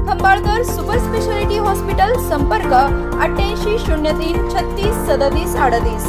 Khambalkar super speciality hospital संपर्क अठ्ठ्याऐंशी शून्य तीन छत्तीस सदतीस अडतीस.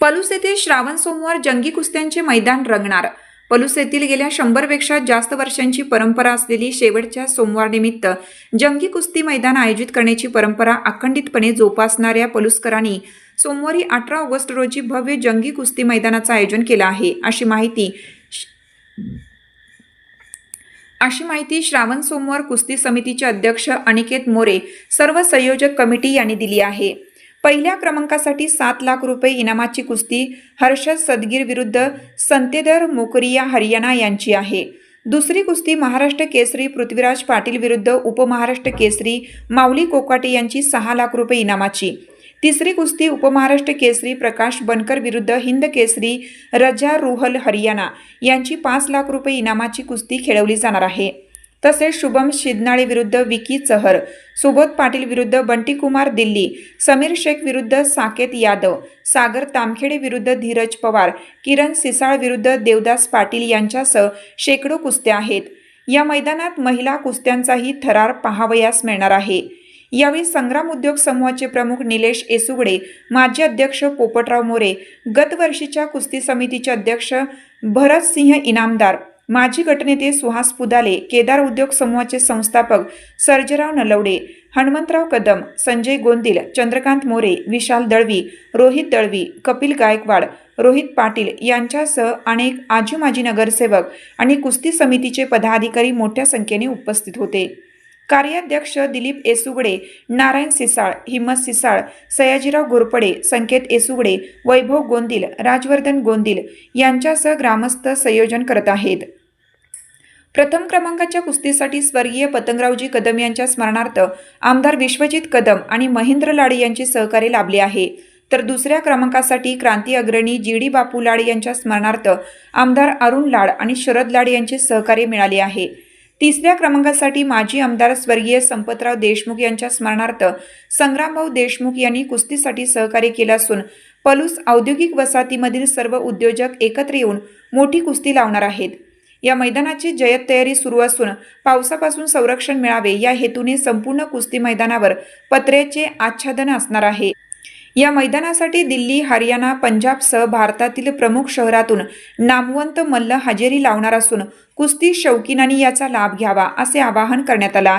पलूस येथे श्रावण सोमवार जंगी कुस्त्यांचे मैदान रंगणार. पलूस येथील गेल्या शंभरपेक्षा जास्त वर्षांची परंपरा असलेली शेवटच्या सोमवारनिमित्त जंगी कुस्ती मैदान आयोजित करण्याची परंपरा अखंडितपणे जोपासणाऱ्या पलुसकरांनी सोमवारी अठरा ऑगस्ट रोजी भव्य जंगी कुस्ती मैदानाचं आयोजन केलं आहे. अशी माहिती अशी माहिती श्रावण सोमवार कुस्ती समितीचे अध्यक्ष अनिकेत मोरे सर्व संयोजक कमिटी यांनी दिली आहे. पहिल्या क्रमांकासाठी सात लाख रुपये इनामाची कुस्ती हर्षद सदगीर विरुद्ध संतेदर मोकरिया हरियाणा यांची आहे. दुसरी कुस्ती महाराष्ट्र केसरी पृथ्वीराज पाटील विरुद्ध उपमहाराष्ट्र केसरी माऊली कोकाटे यांची सहा लाख रुपये इनामाची. तिसरी कुस्ती उपमहाराष्ट्र केसरी प्रकाश बनकर विरुद्ध हिंद केसरी रजा रुहल हरियाणा यांची पाच लाख रुपये इनामाची कुस्ती खेळवली जाणार आहे. तसेच शुभम शिदनाळे विरुद्ध विकी चहर सुबोध पाटील विरुद्ध बंटीकुमार दिल्ली समीर शेख विरुद्ध साकेत यादव सागर तामखेडे विरुद्ध धीरज पवार किरण सिसाळ विरुद्ध देवदास पाटील यांच्यासह शेकडो कुस्त्या आहेत. या मैदानात महिला कुस्त्यांचाही थरार पाहावयास मिळणार आहे. यावेळी संग्राम उद्योग समूहाचे प्रमुख निलेश एसुगडे माजी अध्यक्ष पोपटराव मोरे गतवर्षीच्या कुस्ती समितीचे अध्यक्ष भरतसिंह इनामदार माजी गटनेते सुहास पुदाले केदार उद्योग समूहाचे संस्थापक सर्जराव नलवडे हनुमंतराव कदम संजय गोंदिल चंद्रकांत मोरे विशाल दळवी रोहित दळवी कपिल गायकवाड रोहित पाटील यांच्यासह अनेक आजी माजी नगरसेवक आणि कुस्ती समितीचे पदाधिकारी मोठ्या संख्येने उपस्थित होते. कार्याध्यक्ष दिलीप एसुगडे नारायण सिसाळ हिम्मत सिसाळ सयाजीराव घोरपडे संकेत एसुगडे वैभव गोंदिल राजवर्धन गोंदिल यांच्यासह ग्रामस्थ संयोजन करत आहेत. प्रथम क्रमांकाच्या कुस्तीसाठी स्वर्गीय पतंगरावजी कदम यांच्या स्मरणार्थ आमदार विश्वजित कदम आणि महेंद्र लाडे यांचे सहकार्य लाभले आहे. तर दुसऱ्या क्रमांकासाठी क्रांती अग्रणी जी डी बापू लाड यांच्या स्मरणार्थ आमदार अरुण लाड आणि शरद लाड यांचे सहकार्य मिळाले आहे. तिसऱ्या क्रमांकासाठी माजी आमदार स्वर्गीय संपतराव देशमुख यांच्या स्मरणार्थ संग्रामभाऊ देशमुख यांनी कुस्तीसाठी सहकार्य केलं असून पलूस औद्योगिक वसाहतीमधील सर्व उद्योजक एकत्र येऊन मोठी कुस्ती लावणार आहेत. या मैदानाची जयत तयारी सुरू असून पावसापासून संरक्षण मिळावे या हेतूने संपूर्ण कुस्ती मैदानावर पत्र्याचे आच्छादन असणार आहे. या मैदानासाठी दिल्ली हरियाणा पंजाबसह भारतातील प्रमुख शहरातून नामवंत मल्ल हजेरी लावणार असून कुस्ती शौकीनांनी याचा लाभ घ्यावा असे आवाहन करण्यात आलं आहे.